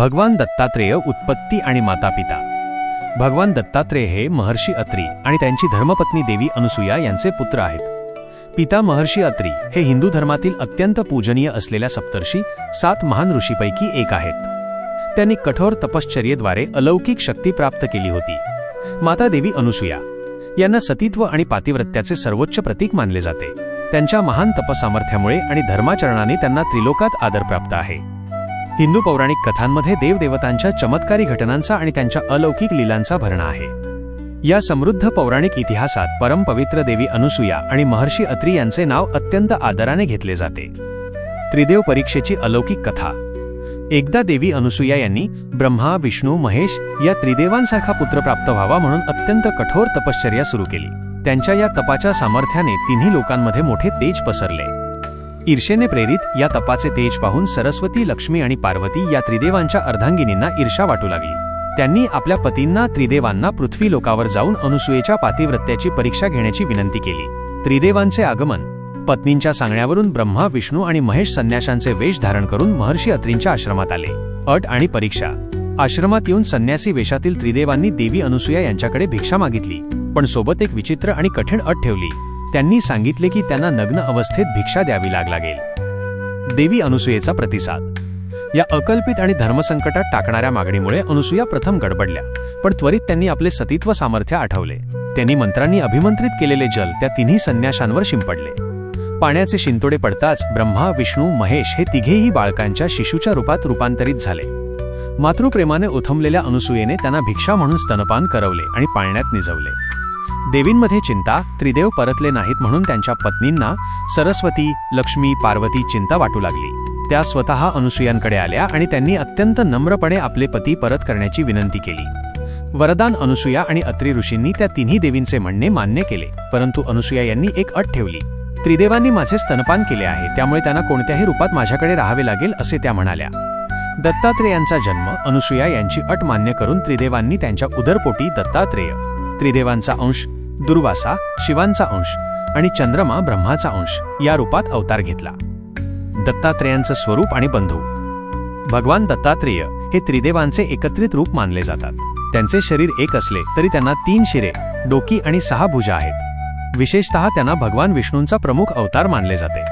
भगवान दत्तात्रेय उत्पत्ती आणि मातापिता. भगवान दत्तात्रेय हे महर्षी अत्री आणि त्यांची धर्मपत्नी देवी अनुसूया यांचे पुत्र आहेत. पिता महर्षी अत्री हे हिंदू धर्मातील अत्यंत पूजनीय असलेल्या सप्तर्षी सात महान ऋषीपैकी एक आहेत. त्यांनी कठोर तपश्चर्येद्वारे अलौकिक शक्ती प्राप्त केली होती. माता देवी अनुसूया यांना सतीत्व आणि पातिव्रत्याचे सर्वोच्च प्रतीक मानले जाते. त्यांच्या महान तपसामर्थ्यामुळे आणि धर्माचरणाने त्यांना त्रिलोकात आदर प्राप्त आहे. हिंदू पौराणिक कथांमध्ये देवदेवतांच्या चमत्कारी घटनांचा आणि त्यांच्या अलौकिक लीलांचा भरणा आहे. या समृद्ध पौराणिक इतिहासात परमपवित्र देवी अनुसूया आणि महर्षी अत्री यांचे नाव अत्यंत आदराने घेतले जाते. त्रिदेव परीक्षेची अलौकिक कथा. एकदा देवी अनुसूया यांनी ब्रह्मा विष्णू महेश या त्रिदेवांसारखा पुत्र प्राप्त व्हावा म्हणून अत्यंत कठोर तपश्चर्या सुरू केली. त्यांच्या या तपाच्या सामर्थ्याने तिन्ही लोकांमध्ये मोठे तेज पसरले. ईर्षेने प्रेरित या तपाचे तेज पाहून सरस्वती लक्ष्मी आणि पार्वती या त्रिदेवांच्या अर्धांगिनींना ईर्षा वाटू लागली. त्यांनी आपल्या पतींना त्रिदेवांना पृथ्वी लोकावर जाऊन अनुसूयेच्या पातिव्रत्याची परीक्षा घेण्याची विनंती केली. त्रिदेवांचे आगमन पत्नींच्या सांगण्यावरून ब्रह्मा विष्णू आणि महेश संन्याशांचे वेश धारण करून महर्षी अत्रींच्या आश्रमात आले. अट आणि परीक्षा आश्रमात येऊन संन्यासी वेशातील त्रिदेवांनी देवी अनुसूया यांच्याकडे भिक्षा मागितली पण सोबत एक विचित्र आणि कठीण अट ठेवली. त्यांनी सांगितले की त्यांना नग्न अवस्थेत भिक्षा द्यावी लाग लागेल देवी अनुसुयेचा प्रतिसाद. या अकल्पित आणि धर्मसंकटात टाकणाऱ्या मागणीमुळे अनुसूया प्रथम गडबडल्या पण त्वरित त्यांनी आपले सतीत्व सामर्थ्य आठवले. त्यांनी मंत्रांनी अभिमंत्रित केलेले जल त्या तिन्ही संन्याशांवर शिंपडले. पाण्याचे शिंतोडे पडताच ब्रह्मा विष्णू महेश हे तिघेही बाळकांच्या शिशूच्या रूपात रूपांतरित झाले. मातृप्रेमाने ओथंबलेल्या अनुसूयेने त्यांना भिक्षा म्हणून स्तनपान करवले आणि पाळण्यात निजवले. देवींमध्ये चिंता त्रिदेव परतले नाहीत म्हणून त्यांच्या पत्नींना सरस्वती लक्ष्मी पार्वती चिंता वाटू लागली. त्या स्वतः अनुसूयांकडे आल्या आणि त्यांनी अत्यंत नम्रपणे आपले पती परत करण्याची विनंती केली. वरदान अनुसूया आणि अत्री ऋषींनी त्या तिन्ही देवींचे म्हणणे मान्य केले परंतु अनुसूया यांनी एक अट ठेवली. त्रिदेवांनी माझे स्तनपान केले आहे त्यामुळे त्यांना कोणत्याही रूपात माझ्याकडे राहावे लागेल असे त्या म्हणाल्या. दत्तात्रेयांचा जन्म अनुसूया यांची अट मान्य करून त्रिदेवांनी त्यांच्या उदरपोटी दत्तात्रेय. त्रिदेवांचा अंश दुर्वासा शिवांचा अंश आणि चंद्रमा ब्रह्माचा अंश या रूपात अवतार घेतला. दत्तात्रेयांचं स्वरूप आणि बंधू. भगवान दत्तात्रेय हे त्रिदेवांचे एकत्रित रूप मानले जातात. त्यांचे शरीर एक असले तरी त्यांना तीन शिरे डोकी आणि सहा भुजा आहेत. विशेषतः त्यांना भगवान विष्णूंचा प्रमुख अवतार मानले जाते.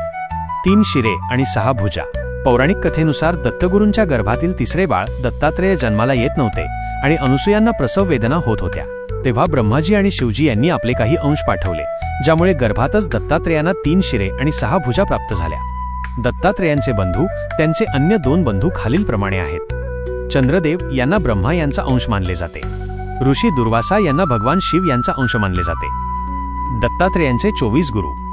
तीन शिरे आणि सहा भुजा. पौराणिक कथेनुसार दत्तगुरूंच्या गर्भातील तिसरे बाळ दत्तात्रेय जन्माला येत नव्हते आणि अनुसूयांना प्रसव वेदना होत होत्या. तेव्हा ब्रह्माजी आणि शिवजी यांनी आपले काही अंश पाठवले ज्यामुळे गर्भातच दत्तात्रेयांना तीन शिरे आणि सहा भुजा प्राप्त झाल्या. दत्तात्रेयांचे बंधू त्यांचे अन्य दोन बंधू खालीलप्रमाणे आहेत. चंद्रदेव यांना ब्रह्मा यांचा अंश मानले जाते. ऋषी दुर्वासा यांना भगवान शिव यांचा अंश मानले जाते. दत्तात्रेयांचे चोवीस गुरु.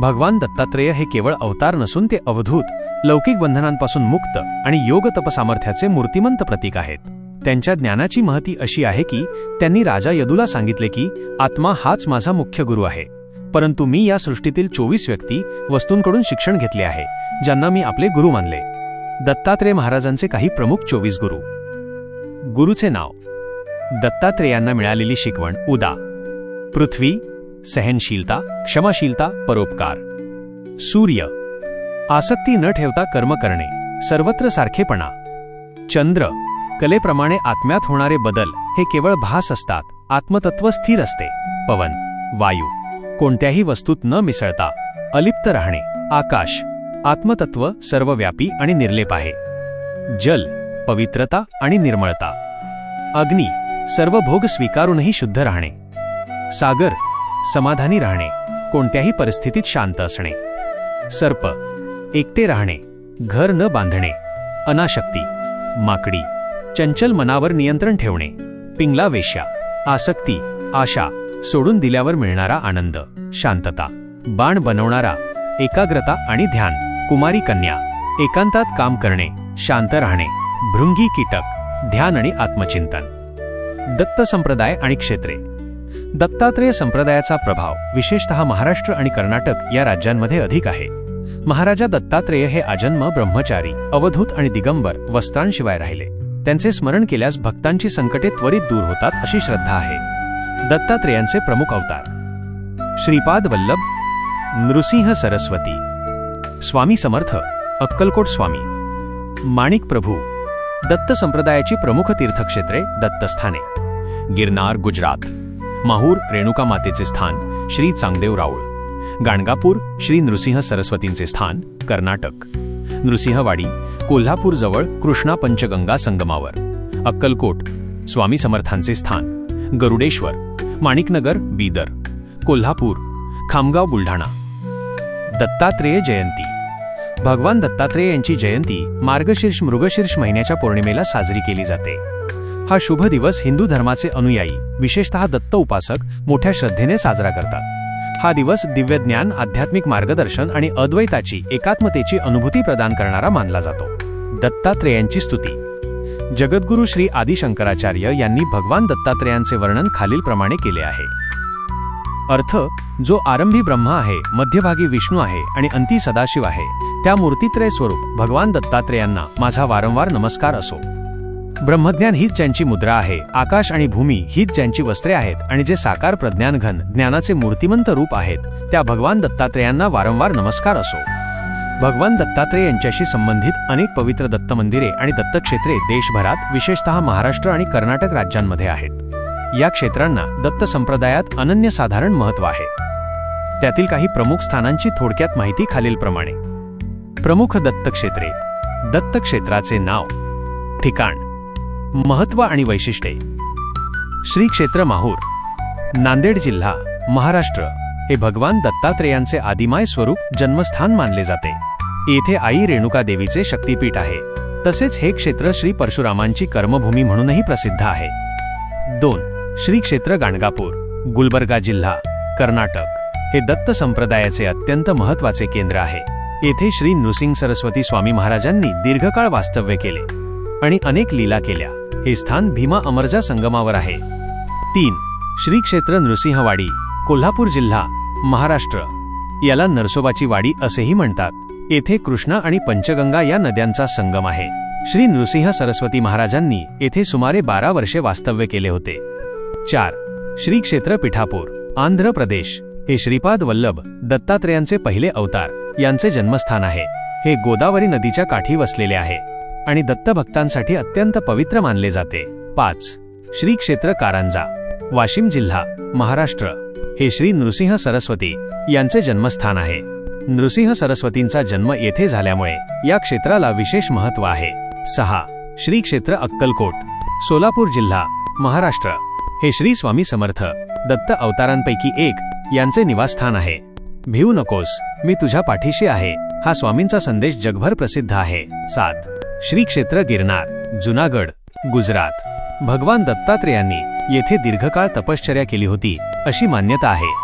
भगवान दत्तात्रेय हे केवळ अवतार नसून ते अवधूत लौकिक बंधनांपासून मुक्त आणि योग तपसामर्थ्याचे मूर्तिमंत प्रतीक आहेत. त्यांच्या ज्ञानाची महती अशी आहे की त्यांनी राजा यदूला सांगितले की आत्मा हाच माझा मुख्य गुरु आहे. परंतु मी या सृष्टीतील चोवीस व्यक्ती वस्तूंकडून शिक्षण घेतले आहे ज्यांना मी आपले गुरु मानले. दत्तात्रेय महाराजांचे काही प्रमुख चोवीस गुरु. गुरुचे नाव. दत्तात्रेयांना मिळालेली शिकवण उदा. पृथ्वी सहनशीलता क्षमाशीलता परोपकार. सूर्य. आसक्ती न ठेवता कर्म करणे सर्वत्र सारखेपणा. चंद्र कलेप्रमाणे आत्म्यात होणारे बदल हे केवळ भास असतात आत्मतत्व स्थिर असते. पवन वायू कोणत्याही वस्तूत न मिसळता अलिप्त राहणे. आकाश आत्मतत्व सर्वव्यापी आणि निर्लेप आहे. जल पवित्रता आणि निर्मळता. अग्नी सर्व भोग स्वीकारूनही शुद्ध राहणे. सागर समाधानी राहणे. कोणत्याही परिस्थितीत शांत असणे. सर्प एकटे राहणे घर न बांधणे अनाशक्ती माकडी चंचल मनावर नियंत्रण ठेवणे पिंगला वेश्या आसक्ती आशा सोडून दिल्यावर मिळणारा आनंद शांतता बाण बनवणारा एकाग्रता आणि ध्यान कुमारी कन्या एकांतात काम करणे शांत राहणे भृंगी कीटक ध्यान आणि आत्मचिंतन. दत्त संप्रदाय आणि क्षेत्रे. दत्तात्रेय संप्रदायाचा प्रभाव विशेषतः महाराष्ट्र आणि कर्नाटक या राज्यांमध्ये अधिक आहे. महाराजा दत्तात्रेय हे आजन्म ब्रह्मचारी अवधूत आणि दिगंबर वस्त्रांशिवाय राहिले. त्यांचे स्मरण केल्यास भक्तांची संकटे त्वरित दूर होतात अशी श्रद्धा आहे. दत्तात्रेयांचे प्रमुख अवतार. श्रीपाद वल्लभ नृसिंह सरस्वती स्वामी समर्थ अक्कलकोट स्वामी माणिक प्रभू दत्त संप्रदायाची प्रमुख तीर्थक्षेत्रे दत्तस्थाने. गिरनार गुजरात माहूर रेणुका मातेचे स्थान श्री चांगदेव राऊळ. गाणगापूर श्री नृसिंह सरस्वतींचे स्थान कर्नाटक. नृसिंहवाडी कोल्हापूरजवळ कृष्णा पंचगंगा संगमावर. अक्कलकोट स्वामी समर्थांचे स्थान. गरुडेश्वर माणिकनगर बीदर. कोल्हापूर खामगाव बुलढाणा. दत्तात्रेय जयंती. भगवान दत्तात्रेय यांची जयंती मार्गशीर्ष मृगशीर्ष महिन्याच्या पौर्णिमेला साजरी केली जाते. हा शुभ दिवस हिंदू धर्माचे अनुयायी विशेषतः दत्त उपासक मोठ्या श्रद्धेने साजरा करतात. हा दिवस दिव्य ज्ञान आध्यात्मिक मार्गदर्शन आणि अद्वैताची एकात्मतेची अनुभूती प्रदान करणारा मानला जातो. दत्तात्रेयांची स्तुती. जगद्गुरु श्री आदिशंकराचार्य यांनी भगवान दत्तात्रेयांचे वर्णन खालीलप्रमाणे केले आहे. अर्थ जो आरंभी ब्रह्मा आहे मध्यभागी विष्णू आहे आणि अंती सदाशिव आहे त्या मूर्तित्रय स्वरूप भगवान दत्तात्रेयांना माझा वारंवार नमस्कार असो. ब्रह्मज्ञान हीच ज्यांची मुद्रा आहे आकाश आणि भूमी हीच ज्यांची वस्त्रे आहेत आणि जे साकार प्रज्ञानघन ज्ञानाचे मूर्तिमंत रूप आहेत त्या भगवान दत्तात्रेयांना वारंवार नमस्कार असो. भगवान दत्तात्रेय यांच्याशी संबंधित अनेक पवित्र दत्त मंदिरे आणि दत्तक्षेत्रे देशभरात विशेषतः महाराष्ट्र आणि कर्नाटक राज्यांमध्ये आहेत. या क्षेत्रांना दत्त संप्रदायात अनन्यसाधारण महत्त्व आहे. त्यातील काही प्रमुख स्थानांची थोडक्यात माहिती खालीलप्रमाणे. प्रमुख दत्तक्षेत्रे. दत्तक्षेत्राचे नाव. ठिकाण. महत्त्व आणि वैशिष्ट्ये. श्री क्षेत्र माहूर नांदेड जिल्हा महाराष्ट्र. हे भगवान दत्तात्रेयांचे आदिमाय स्वरूप जन्मस्थान मानले जाते. येथे आई रेणुका देवीचे शक्तीपीठ आहे. तसेच हे क्षेत्र श्री परशुरामांची कर्मभूमी म्हणूनही प्रसिद्ध आहे. दोन श्री क्षेत्र गाणगापूर गुलबर्गा जिल्हा कर्नाटक. हे दत्त संप्रदायाचे अत्यंत महत्त्वाचे केंद्र आहे. येथे श्री नृसिंग सरस्वती स्वामी महाराजांनी दीर्घकाळ वास्तव्य केले आणि अनेक लीला केल्या. हे स्थान भीमा अमरजा संगमावर आहे. तीन श्री क्षेत्र नृसिंहवाडी कोल्हापूर जिल्हा महाराष्ट्र. याला नरसोबाची वाडी असेही म्हणतात. येथे कृष्णा आणि पंचगंगा या नद्यांचा संगम आहे. श्री नृसिंह सरस्वती महाराजांनी येथे सुमारे बारा वर्षे वास्तव्य केले होते. चार श्री क्षेत्र पिठापूर आंध्र प्रदेश. हे श्रीपाद वल्लभ दत्तात्रेयांचे पहिले अवतार. यांचे जन्मस्थान आहे. हे गोदावरी नदीच्या काठी वसलेले आहे. आणि दत्तभक्तांसाठी अत्यंत पवित्र मानले जाते. पाच. श्री क्षेत्र कारंजा वाशिम जिल्हा महाराष्ट्र. हे श्री नृसिंह सरस्वती यांचे जन्मस्थान आहे. नृसिंह सरस्वतींचा जन्म येथे झाल्यामुळे या क्षेत्राला विशेष महत्त्व आहे. सहा. श्री क्षेत्र अक्कलकोट सोलापूर जिल्हा महाराष्ट्र. हे श्री स्वामी समर्थ दत्त अवतारांपैकी एक यांचे निवासस्थान आहे. भिवू नकोस मी तुझ्या पाठीशी आहे. हा स्वामींचा संदेश जगभर प्रसिद्ध आहे. सात. श्री क्षेत्र गिरनार जुनागड गुजरात. भगवान दत्तात्रेयांनी येथे दीर्घकाळ तपश्चर्या केली होती अशी मान्यता आहे.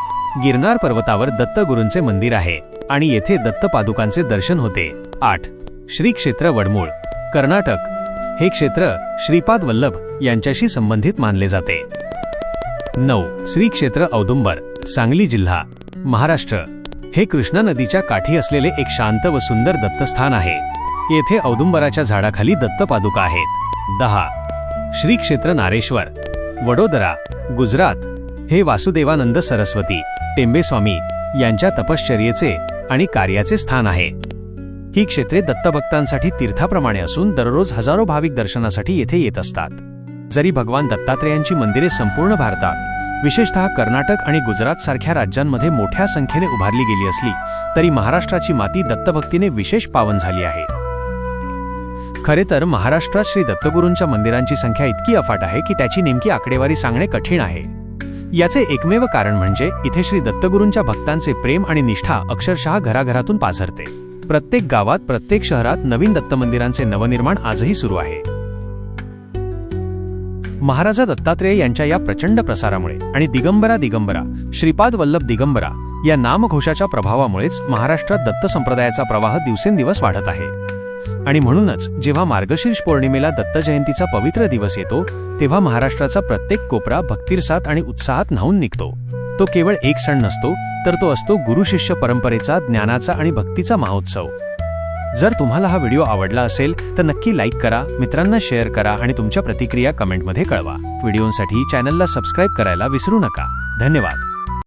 गिरनार पर्वतावर दत्तगुरूंचे मंदिर आहे आणि येथे दत्त पादुकांचे दर्शन होते. आठ. श्री क्षेत्र वडमूळ कर्नाटक. हे क्षेत्र श्रीपाद वल्लभ यांच्याशी संबंधित मानले जाते. नऊ. श्री क्षेत्र औदुंबर सांगली जिल्हा महाराष्ट्र. हे कृष्णा नदीच्या काठी असलेले एक शांत व सुंदर दत्तस्थान आहे. येथे औदुंबराच्या झाडाखाली दत्तपादुका आहेत. दहा. श्री क्षेत्र नारेश्वर. वडोदरा गुजरात. हे वासुदेवानंद सरस्वती टेंबेस्वामी यांच्या तपश्चर्येचे आणि कार्याचे स्थान आहे. ही क्षेत्रे दत्तभक्तांसाठी तीर्थाप्रमाणे असून दररोज हजारो भाविक दर्शनासाठी येथे येत असतात. जरी भगवान दत्तात्रेयांची मंदिरे संपूर्ण भारतात विशेषतः कर्नाटक आणि गुजरात सारख्या राज्यांमध्ये मोठ्या संख्येने उभारली गेली असली तरी महाराष्ट्राची माती दत्तभक्तीने विशेष पावन झाली आहे. खरे तर महाराष्ट्रात श्री दत्तगुरूंच्या मंदिरांची संख्या इतकी अफाट आहे की त्याची नेमकी आकडेवारी सांगणे कठीण आहे. याचे एकमेव कारण म्हणजे इथे श्री दत्तगुरूंच्या भक्तांचे प्रेम आणि निष्ठा अक्षरशः घराघरातून पाझरते. प्रत्येक गावात प्रत्येक शहरात नवीन दत्तमंदिरांचे नवनिर्माण आजही सुरू आहे. महाराजा दत्तात्रेय यांच्या या प्रचंड प्रसारामुळे आणि दिगंबरा दिगंबरा श्रीपाद वल्लभ दिगंबरा या नामघोषाच्या प्रभावामुळेच महाराष्ट्रात दत्त संप्रदायाचा प्रवाह दिवसेंदिवस वाढत आहे. आणि म्हणूनच जेव्हा मार्गशीर्ष पौर्णिमेला दत्त जयंतीचा पवित्र दिवस येतो तेव्हा महाराष्ट्राचा प्रत्येक कोपरा भक्तिरसात आणि उत्साहात न्हावून निघतो. तो केवळ एक सण नसतो तर तो असतो गुरुशिष्य परंपरेचा ज्ञानाचा आणि भक्तीचा महोत्सव. जर तुम्हाला हा व्हिडिओ आवडला असेल तर नक्की लाईक करा मित्रांना शेअर करा आणि तुमच्या प्रतिक्रिया कमेंटमध्ये कळवा. व्हिडिओसाठी चॅनलला सबस्क्राईब करायला विसरू नका. धन्यवाद.